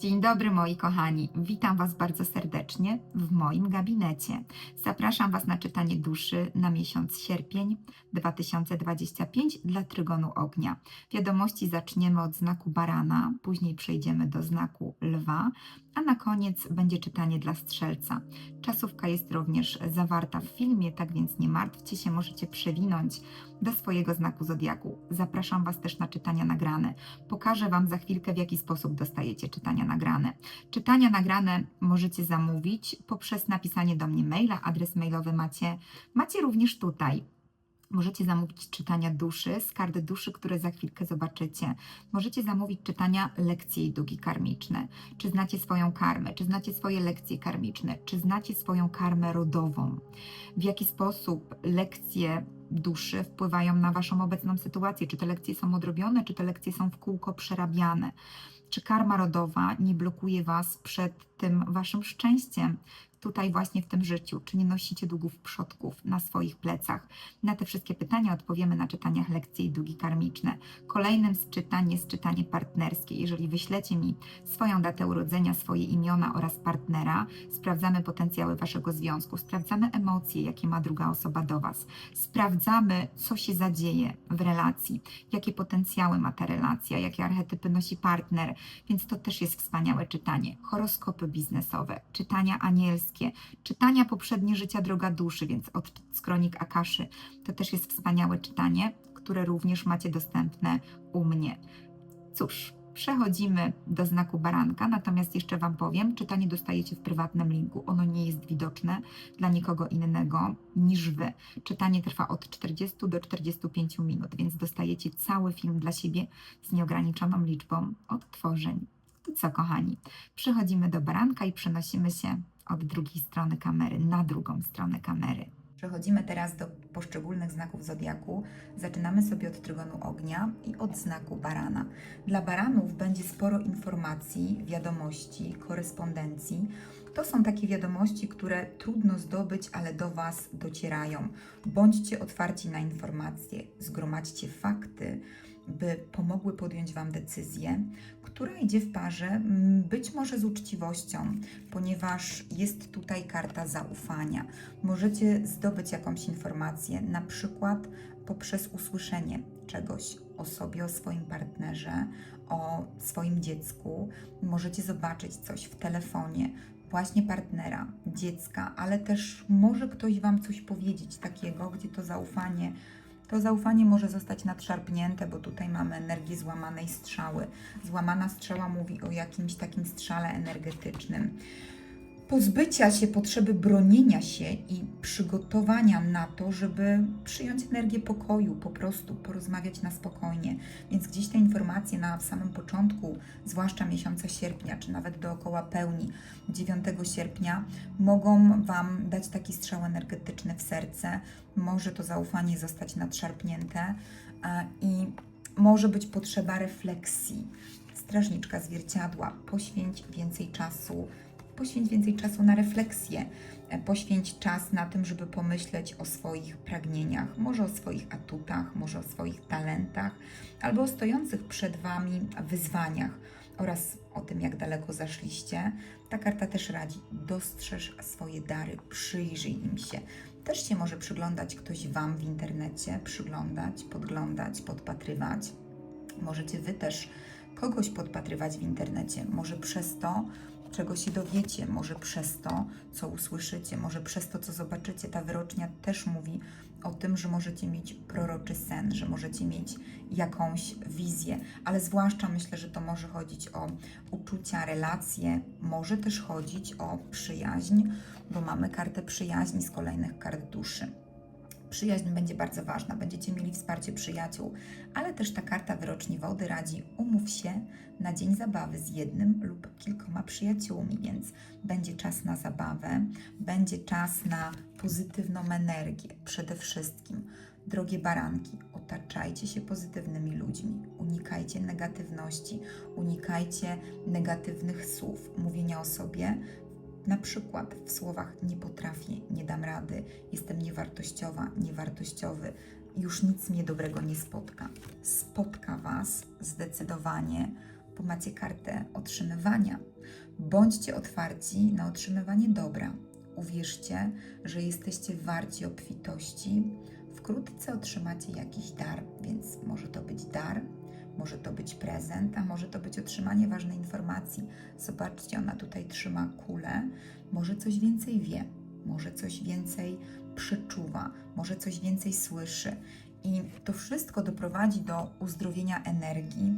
Dzień dobry moi kochani, witam Was bardzo serdecznie w moim gabinecie. Zapraszam Was na czytanie duszy na miesiąc sierpień 2025 dla Trygonu Ognia. Wiadomości zaczniemy od znaku barana, później przejdziemy do znaku lwa, a na koniec będzie czytanie dla strzelca. Czasówka jest również zawarta w filmie, tak więc nie martwcie się, możecie przewinąć do swojego znaku zodiaku. Zapraszam Was też na czytania nagrane. Pokażę Wam za chwilkę, w jaki sposób dostajecie czytania nagrane. Czytania nagrane możecie zamówić poprzez napisanie do mnie maila. Adres mailowy macie, macie również tutaj. Możecie zamówić czytania duszy, z kart duszy, które za chwilkę zobaczycie. Możecie zamówić czytania lekcji i długi karmiczne. Czy znacie swoją karmę? Czy znacie swoje lekcje karmiczne? Czy znacie swoją karmę rodową? W jaki sposób lekcje duszy wpływają na Waszą obecną sytuację? Czy te lekcje są odrobione, czy te lekcje są w kółko przerabiane? Czy karma rodowa nie blokuje Was przed tym Waszym szczęściem? Tutaj właśnie w tym życiu, czy nie nosicie długów przodków na swoich plecach? Na te wszystkie pytania odpowiemy na czytaniach lekcji i długi karmiczne. Kolejnym z czytań jest czytanie partnerskie. Jeżeli wyślecie mi swoją datę urodzenia, swoje imiona oraz partnera, sprawdzamy potencjały Waszego związku, sprawdzamy emocje, jakie ma druga osoba do Was, sprawdzamy, co się zadzieje w relacji, jakie potencjały ma ta relacja, jakie archetypy nosi partner, więc to też jest wspaniałe czytanie. Horoskopy biznesowe, czytania anielskie, czytania poprzednie życia droga duszy, więc od skronik Akaszy. To też jest wspaniałe czytanie, które również macie dostępne u mnie. Cóż, przechodzimy do znaku baranka, natomiast jeszcze Wam powiem, czytanie dostajecie w prywatnym linku. Ono nie jest widoczne dla nikogo innego niż Wy. Czytanie trwa od 40 do 45 minut, więc dostajecie cały film dla siebie z nieograniczoną liczbą odtworzeń. I co, kochani, przechodzimy do baranka i przenosimy się od drugiej strony kamery na drugą stronę kamery. Przechodzimy teraz do poszczególnych znaków zodiaku. Zaczynamy sobie od trygonu ognia i od znaku barana. Dla baranów będzie sporo informacji, wiadomości, korespondencji. To są takie wiadomości, które trudno zdobyć, ale do Was docierają. Bądźcie otwarci na informacje, zgromadźcie fakty, by pomogły podjąć Wam decyzję, która idzie w parze mm, być może z uczciwością, ponieważ jest tutaj karta zaufania. Możecie zdobyć jakąś informację, na przykład poprzez usłyszenie czegoś o sobie, o swoim partnerze, o swoim dziecku. Możecie zobaczyć coś w telefonie, właśnie partnera, dziecka, ale też może ktoś Wam coś powiedzieć takiego, gdzie to zaufanie to zaufanie może zostać nadszarpnięte, bo tutaj mamy energię złamanej strzały. Złamana strzała mówi o jakimś takim strzale energetycznym. Pozbycia się potrzeby bronienia się i przygotowania na to, żeby przyjąć energię pokoju, po prostu porozmawiać na spokojnie. Więc gdzieś te informacje na samym początku, zwłaszcza miesiąca sierpnia, czy nawet dookoła pełni 9 sierpnia, mogą Wam dać taki strzał energetyczny w serce. Może to zaufanie zostać nadszarpnięte e, i może być potrzeba refleksji. Strażniczka zwierciadła, poświęć więcej czasu poświęć więcej czasu na refleksję, e, poświęć czas na tym, żeby pomyśleć o swoich pragnieniach, może o swoich atutach, może o swoich talentach, albo o stojących przed Wami wyzwaniach oraz o tym, jak daleko zaszliście. Ta karta też radzi, dostrzeż swoje dary, przyjrzyj im się. Też się może przyglądać ktoś Wam w internecie, przyglądać, podglądać, podpatrywać. Możecie Wy też kogoś podpatrywać w internecie, może przez to, czego się dowiecie, może przez to, co usłyszycie, może przez to, co zobaczycie. Ta wyrocznia też mówi o tym, że możecie mieć proroczy sen, że możecie mieć jakąś wizję, ale zwłaszcza myślę, że to może chodzić o uczucia, relacje, może też chodzić o przyjaźń, bo mamy kartę przyjaźni z kolejnych kart duszy. Przyjaźń będzie bardzo ważna, będziecie mieli wsparcie przyjaciół, ale też ta karta wyroczni wody radzi umów się na dzień zabawy z jednym lub kilkoma przyjaciółmi, więc będzie czas na zabawę, będzie czas na pozytywną energię przede wszystkim. Drogie baranki, otaczajcie się pozytywnymi ludźmi, unikajcie negatywności, unikajcie negatywnych słów, mówienia o sobie, na przykład w słowach nie potrafię, nie dam rady, jestem niewartościowa, niewartościowy, już nic mnie dobrego nie spotka. Spotka Was zdecydowanie bo macie kartę otrzymywania. Bądźcie otwarci na otrzymywanie dobra. Uwierzcie, że jesteście warci obfitości. Wkrótce otrzymacie jakiś dar, więc może to być dar, może to być prezent, a może to być otrzymanie ważnej informacji. Zobaczcie, ona tutaj trzyma kulę, może coś więcej wie, może coś więcej przeczuwa, może coś więcej słyszy. I to wszystko doprowadzi do uzdrowienia energii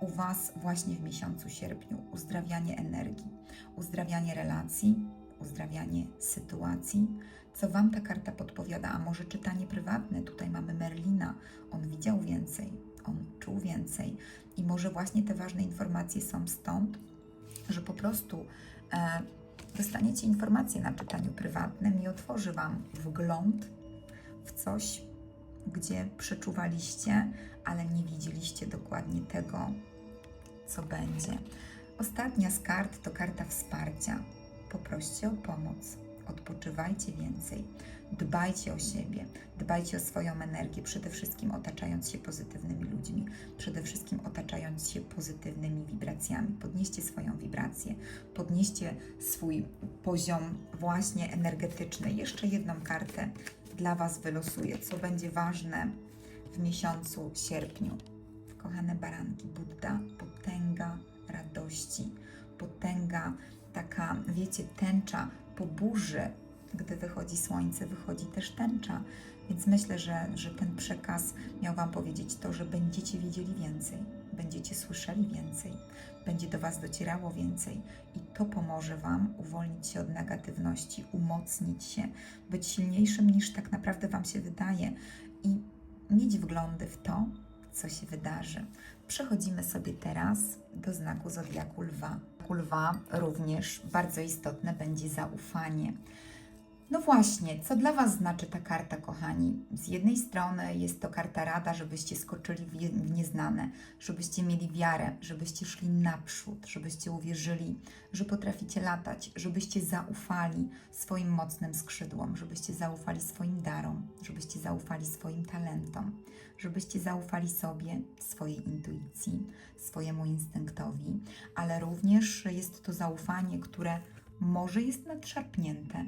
u Was właśnie w miesiącu sierpniu. Uzdrawianie energii, uzdrawianie relacji, uzdrawianie sytuacji. Co Wam ta karta podpowiada? A może czytanie prywatne? Tutaj mamy Merlina. On widział więcej, on czuł więcej. I może właśnie te ważne informacje są stąd, że po prostu e, dostaniecie informacje na czytaniu prywatnym i otworzy Wam wgląd w coś, gdzie przeczuwaliście, ale nie widzieliście dokładnie tego, co będzie. Ostatnia z kart to karta wsparcia. Poproście o pomoc. Odpoczywajcie więcej. Dbajcie o siebie, dbajcie o swoją energię, przede wszystkim otaczając się pozytywnymi ludźmi, przede wszystkim otaczając się pozytywnymi wibracjami. Podnieście swoją wibrację, podnieście swój poziom właśnie energetyczny. Jeszcze jedną kartę dla Was wylosuję, co będzie ważne w miesiącu sierpniu. Kochane baranki, Budda, potęga radości, potęga taka, wiecie, tęcza po burzy, gdy wychodzi słońce, wychodzi też tęcza. Więc myślę, że, że ten przekaz miał Wam powiedzieć to, że będziecie wiedzieli więcej, będziecie słyszeli więcej, będzie do Was docierało więcej i to pomoże Wam uwolnić się od negatywności, umocnić się, być silniejszym niż tak naprawdę Wam się wydaje i mieć wglądy w to, co się wydarzy. Przechodzimy sobie teraz do znaku zodiaku lwa. Lwa również bardzo istotne będzie zaufanie. No właśnie, co dla Was znaczy ta karta, kochani? Z jednej strony jest to karta rada, żebyście skoczyli w nieznane, żebyście mieli wiarę, żebyście szli naprzód, żebyście uwierzyli, że potraficie latać, żebyście zaufali swoim mocnym skrzydłom, żebyście zaufali swoim darom, żebyście zaufali swoim talentom, żebyście zaufali sobie, swojej intuicji, swojemu instynktowi, ale również jest to zaufanie, które może jest nadszarpnięte,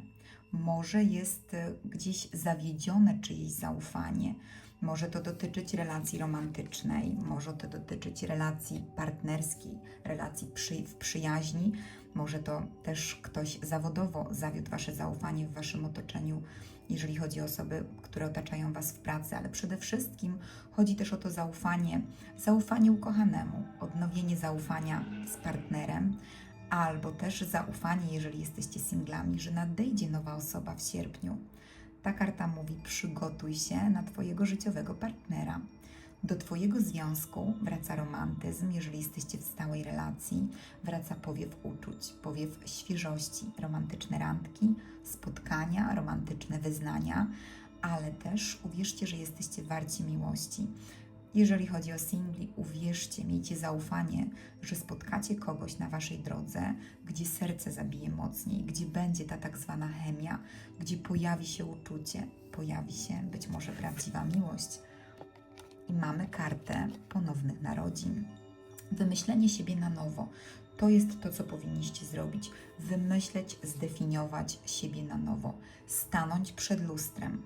może jest e, gdzieś zawiedzione czyjeś zaufanie. Może to dotyczyć relacji romantycznej, może to dotyczyć relacji partnerskiej, relacji przy, w przyjaźni, może to też ktoś zawodowo zawiódł Wasze zaufanie w Waszym otoczeniu, jeżeli chodzi o osoby, które otaczają Was w pracy, ale przede wszystkim chodzi też o to zaufanie, zaufanie ukochanemu, odnowienie zaufania z partnerem, albo też zaufanie, jeżeli jesteście singlami, że nadejdzie nowa osoba w sierpniu. Ta karta mówi: przygotuj się na Twojego życiowego partnera. Do Twojego związku wraca romantyzm, jeżeli jesteście w stałej relacji, wraca powiew uczuć, powiew świeżości, romantyczne randki, spotkania, romantyczne wyznania, ale też uwierzcie, że jesteście warci miłości. Jeżeli chodzi o singli, uwierzcie, miejcie zaufanie, że spotkacie kogoś na waszej drodze, gdzie serce zabije mocniej, gdzie będzie ta tak zwana chemia, gdzie pojawi się uczucie, pojawi się być może prawdziwa miłość. I mamy kartę ponownych narodzin. Wymyślenie siebie na nowo. To jest to, co powinniście zrobić. Wymyśleć, zdefiniować siebie na nowo. Stanąć przed lustrem,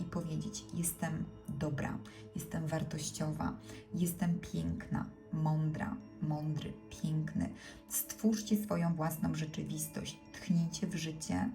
i powiedzieć: Jestem dobra, jestem wartościowa, jestem piękna, mądra, mądry, piękny. Stwórzcie swoją własną rzeczywistość, tchnijcie w życie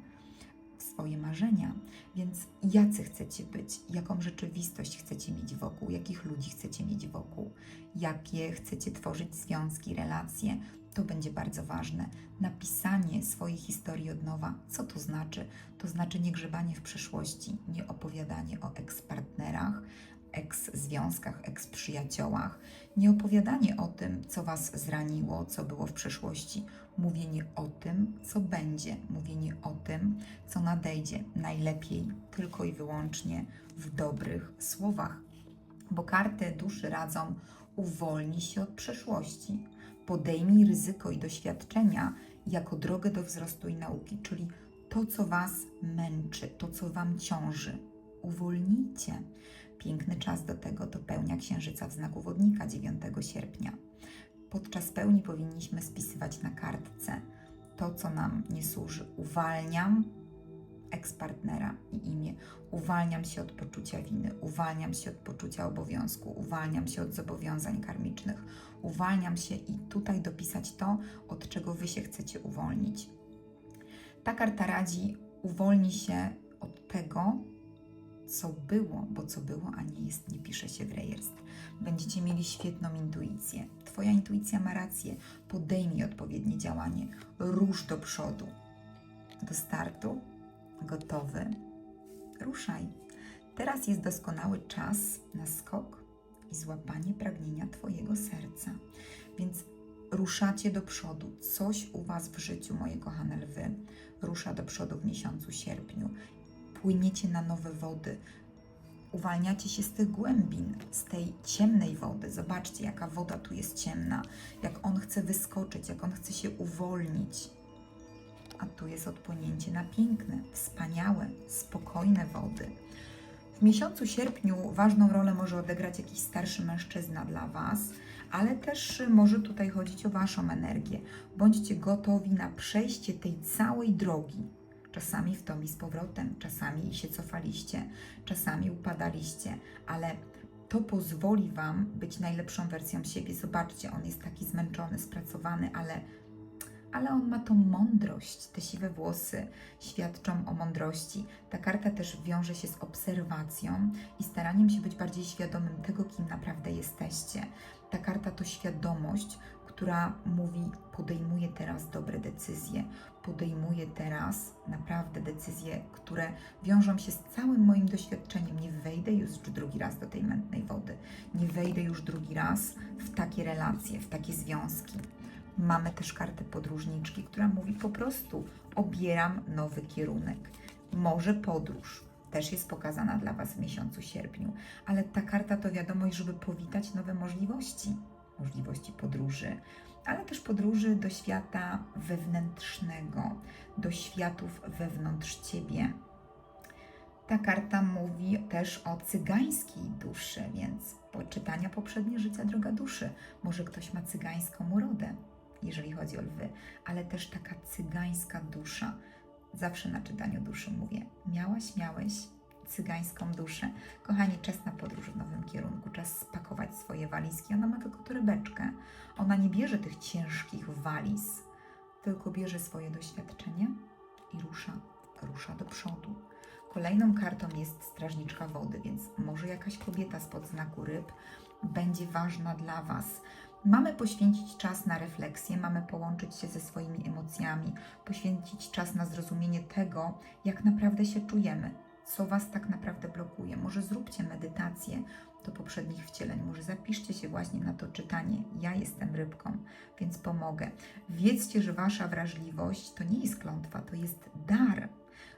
swoje marzenia. Więc jacy chcecie być, jaką rzeczywistość chcecie mieć wokół, jakich ludzi chcecie mieć wokół, jakie chcecie tworzyć związki, relacje, to będzie bardzo ważne. Napisanie swojej historii od nowa. Co to znaczy? To znaczy nie grzebanie w przeszłości, nie opowiadanie o ekspartnerach, eks-związkach, eks-przyjaciołach, nie opowiadanie o tym, co Was zraniło, co było w przeszłości. Mówienie o tym, co będzie, mówienie o tym, co nadejdzie. Najlepiej tylko i wyłącznie w dobrych słowach, bo karty duszy radzą uwolnij się od przeszłości podejmij ryzyko i doświadczenia jako drogę do wzrostu i nauki, czyli to, co Was męczy, to, co Wam ciąży. Uwolnijcie. Piękny czas do tego to pełnia księżyca w znaku wodnika 9 sierpnia. podczas pełni powinniśmy spisywać na kartce to, co nam nie służy. Uwalniam ekspartnera i imię. Uwalniam się od poczucia winy, uwalniam się od poczucia obowiązku, uwalniam się od zobowiązań karmicznych, uwalniam się i tutaj dopisać to, od czego Wy się chcecie uwolnić. Ta karta radzi, uwolni się od tego, co było, bo co było, a nie jest, nie pisze się w rejestr. Będziecie mieli świetną intuicję. Twoja intuicja ma rację. Podejmij odpowiednie działanie. Rusz do przodu. Do startu. Gotowy. Ruszaj. Teraz jest doskonały czas na skok i złapanie pragnienia Twojego serca. Więc ruszacie do przodu. Coś u Was w życiu, moje kochane lwy, rusza do przodu w miesiącu sierpniu. Płyniecie na nowe wody. Uwalniacie się z tych głębin, z tej ciemnej wody. Zobaczcie, jaka woda tu jest ciemna, jak on chce wyskoczyć, jak on chce się uwolnić. A tu jest odpłynięcie na piękne, wspaniałe, spokojne wody. W miesiącu sierpniu ważną rolę może odegrać jakiś starszy mężczyzna dla Was, ale też może tutaj chodzić o Waszą energię. Bądźcie gotowi na przejście tej całej drogi. Czasami w tom i z powrotem, czasami się cofaliście, czasami upadaliście, ale to pozwoli Wam być najlepszą wersją siebie. Zobaczcie, on jest taki zmęczony, spracowany, ale ale on ma tą mądrość. Te siwe włosy świadczą o mądrości. Ta karta też wiąże się z obserwacją i staraniem się być bardziej świadomym tego, kim naprawdę jesteście. Ta karta to świadomość, która mówi: podejmuję teraz dobre decyzje, podejmuję teraz naprawdę decyzje, które wiążą się z całym moim doświadczeniem. Nie wejdę już drugi raz do tej mętnej wody, nie wejdę już drugi raz w takie relacje, w takie związki. Mamy też kartę podróżniczki, która mówi po prostu obieram nowy kierunek. Może podróż też jest pokazana dla Was w miesiącu sierpniu, ale ta karta to wiadomość, żeby powitać nowe możliwości. Możliwości podróży, ale też podróży do świata wewnętrznego, do światów wewnątrz Ciebie. Ta karta mówi też o cygańskiej duszy, więc po czytania poprzednie życia droga duszy. Może ktoś ma cygańską urodę, jeżeli chodzi o lwy, ale też taka cygańska dusza. Zawsze na czytaniu duszy mówię, miałaś, miałeś cygańską duszę. Kochani, czas na podróż w nowym kierunku, czas spakować swoje walizki. Ona ma tylko torebeczkę. Ona nie bierze tych ciężkich waliz, tylko bierze swoje doświadczenie i rusza, rusza do przodu. Kolejną kartą jest strażniczka wody, więc może jakaś kobieta spod znaku ryb będzie ważna dla Was. Mamy poświęcić czas na refleksję, mamy połączyć się ze swoimi emocjami, poświęcić czas na zrozumienie tego, jak naprawdę się czujemy, co Was tak naprawdę blokuje. Może zróbcie medytację do poprzednich wcieleń, może zapiszcie się właśnie na to czytanie. Ja jestem rybką, więc pomogę. Wiedzcie, że Wasza wrażliwość to nie jest klątwa, to jest dar.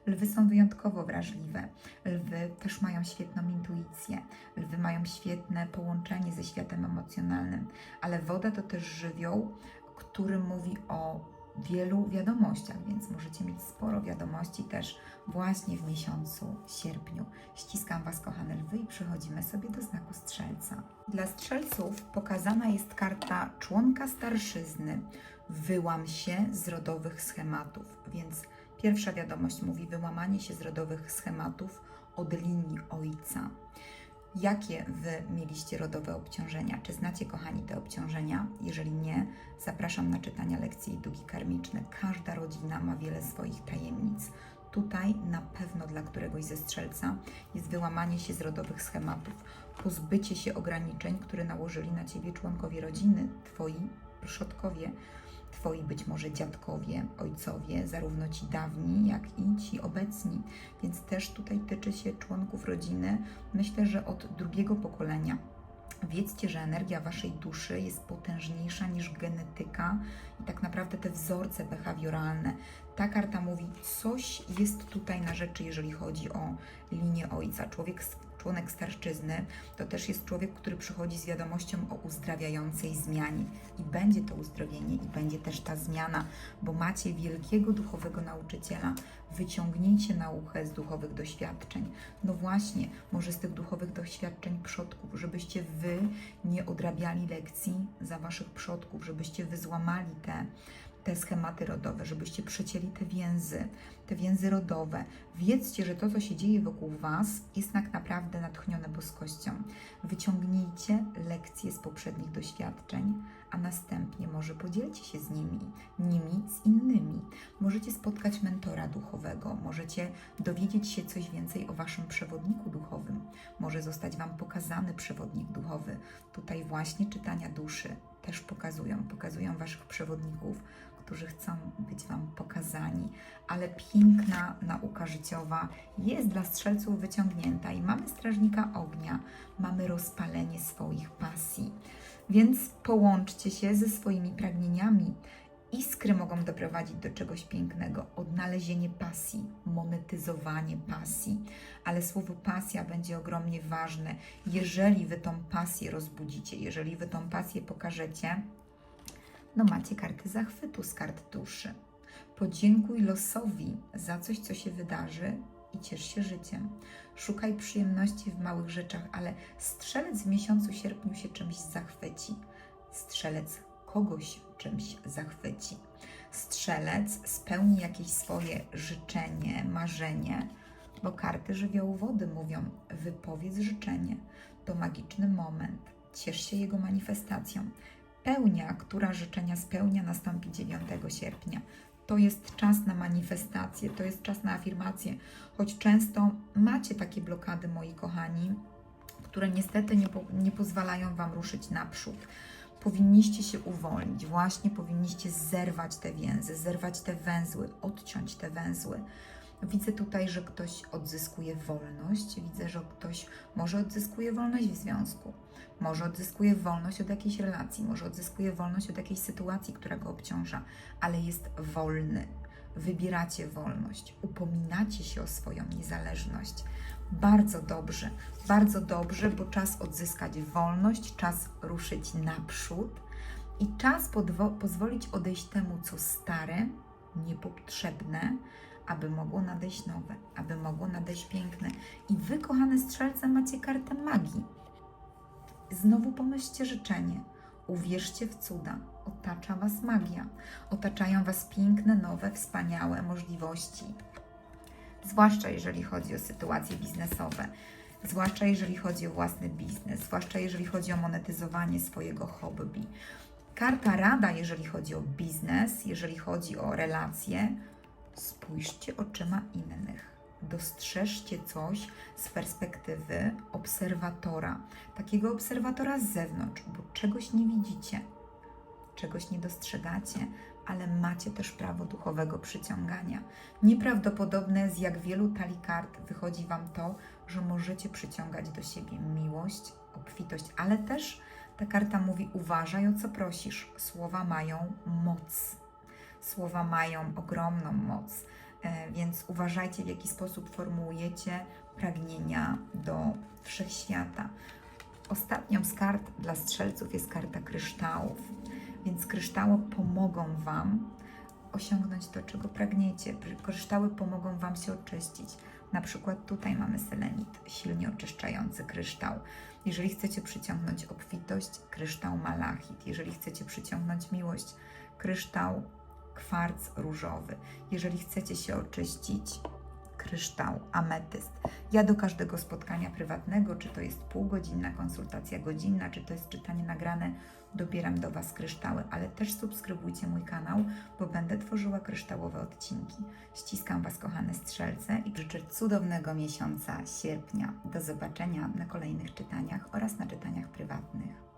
Lwy są wyjątkowo wrażliwe. Lwy też mają świetną intuicję. Lwy mają świetne połączenie ze światem emocjonalnym, ale woda to też żywioł, który mówi o wielu wiadomościach, więc możecie mieć sporo wiadomości też właśnie w miesiącu sierpniu. Ściskam Was, kochane lwy, i przechodzimy sobie do znaku strzelca. Dla strzelców pokazana jest karta członka starszyzny. Wyłam się z rodowych schematów, więc Pierwsza wiadomość mówi wyłamanie się z rodowych schematów od linii ojca. Jakie Wy mieliście rodowe obciążenia? Czy znacie, kochani, te obciążenia? Jeżeli nie, zapraszam na czytania lekcji i długi karmiczne. Każda rodzina ma wiele swoich tajemnic. Tutaj na pewno dla któregoś ze strzelca jest wyłamanie się z rodowych schematów, pozbycie się ograniczeń, które nałożyli na Ciebie członkowie rodziny, Twoi przodkowie, Twoi być może dziadkowie, ojcowie, zarówno ci dawni, jak i ci obecni. Więc też tutaj tyczy się członków rodziny, myślę, że od drugiego pokolenia. Wiedzcie, że energia waszej duszy jest potężniejsza niż genetyka i tak naprawdę te wzorce behawioralne. Ta karta mówi, coś jest tutaj na rzeczy, jeżeli chodzi o linię ojca. Człowiek, członek starszczyzny, to też jest człowiek, który przychodzi z wiadomością o uzdrawiającej zmianie. I będzie to uzdrowienie, i będzie też ta zmiana, bo macie wielkiego duchowego nauczyciela. Wyciągnijcie naukę z duchowych doświadczeń. No właśnie, może z tych duchowych doświadczeń przodków, żebyście wy nie odrabiali lekcji za waszych przodków, żebyście wy złamali te te schematy rodowe, żebyście przecięli te więzy, te więzy rodowe. Wiedzcie, że to, co się dzieje wokół Was, jest tak naprawdę natchnione boskością. Wyciągnijcie lekcje z poprzednich doświadczeń, a następnie może podzielcie się z nimi, nimi z innymi. Możecie spotkać mentora duchowego, możecie dowiedzieć się coś więcej o Waszym przewodniku duchowym. Może zostać Wam pokazany przewodnik duchowy. Tutaj właśnie czytania duszy też pokazują, pokazują Waszych przewodników, którzy chcą być Wam pokazani, ale piękna nauka życiowa jest dla strzelców wyciągnięta i mamy strażnika ognia, mamy rozpalenie swoich pasji. Więc połączcie się ze swoimi pragnieniami. Iskry mogą doprowadzić do czegoś pięknego, odnalezienie pasji, monetyzowanie pasji, ale słowo pasja będzie ogromnie ważne. Jeżeli wy tą pasję rozbudzicie, jeżeli wy tą pasję pokażecie, no macie karty zachwytu z kart duszy. Podziękuj losowi za coś, co się wydarzy i ciesz się życiem. Szukaj przyjemności w małych rzeczach, ale strzelec w miesiącu sierpniu się czymś zachwyci. Strzelec kogoś czymś zachwyci. Strzelec spełni jakieś swoje życzenie, marzenie, bo karty żywiołu wody mówią: wypowiedz życzenie. To magiczny moment. Ciesz się jego manifestacją. Pełnia, która życzenia spełnia, nastąpi 9 sierpnia. To jest czas na manifestację, to jest czas na afirmację, choć często macie takie blokady, moi kochani, które niestety nie, po, nie pozwalają Wam ruszyć naprzód. Powinniście się uwolnić, właśnie powinniście zerwać te więzy, zerwać te węzły, odciąć te węzły. Widzę tutaj, że ktoś odzyskuje wolność, widzę, że ktoś może odzyskuje wolność w związku, może odzyskuje wolność od jakiejś relacji, może odzyskuje wolność od jakiejś sytuacji, która go obciąża, ale jest wolny. Wybieracie wolność, upominacie się o swoją niezależność. Bardzo dobrze, bardzo dobrze, bo czas odzyskać wolność, czas ruszyć naprzód i czas pozwolić odejść temu, co stare, niepotrzebne, aby mogło nadejść nowe, aby mogło nadejść piękne. I wy, kochane strzelce, macie kartę magii. Znowu pomyślcie życzenie. Uwierzcie w cuda. Otacza Was magia. Otaczają Was piękne, nowe, wspaniałe możliwości. Zwłaszcza jeżeli chodzi o sytuacje biznesowe, zwłaszcza jeżeli chodzi o własny biznes, zwłaszcza jeżeli chodzi o monetyzowanie swojego hobby. Karta rada, jeżeli chodzi o biznes, jeżeli chodzi o relacje, spójrzcie oczyma innych. Dostrzeżcie coś z perspektywy obserwatora, takiego obserwatora z zewnątrz, bo czegoś nie widzicie, czegoś nie dostrzegacie, ale macie też prawo duchowego przyciągania. Nieprawdopodobne z jak wielu talii kart wychodzi Wam to, że możecie przyciągać do siebie miłość, obfitość, ale też ta karta mówi: uważaj o co prosisz. Słowa mają moc. Słowa mają ogromną moc, e, więc uważajcie, w jaki sposób formułujecie pragnienia do wszechświata. Ostatnią z kart dla strzelców jest karta kryształów, więc kryształy pomogą Wam osiągnąć to, czego pragniecie. Kryształy pomogą Wam się oczyścić. Na przykład tutaj mamy selenit, silnie oczyszczający kryształ. Jeżeli chcecie przyciągnąć obfitość, kryształ malachit. Jeżeli chcecie przyciągnąć miłość, kryształ kwarc różowy. Jeżeli chcecie się oczyścić, kryształ, ametyst. Ja do każdego spotkania prywatnego, czy to jest półgodzinna konsultacja godzinna, czy to jest czytanie nagrane, dobieram do Was kryształy, ale też subskrybujcie mój kanał, bo będę tworzyła kryształowe odcinki. Ściskam Was, kochane strzelce, i życzę cudownego miesiąca sierpnia. Do zobaczenia na kolejnych czytaniach oraz na czytaniach prywatnych.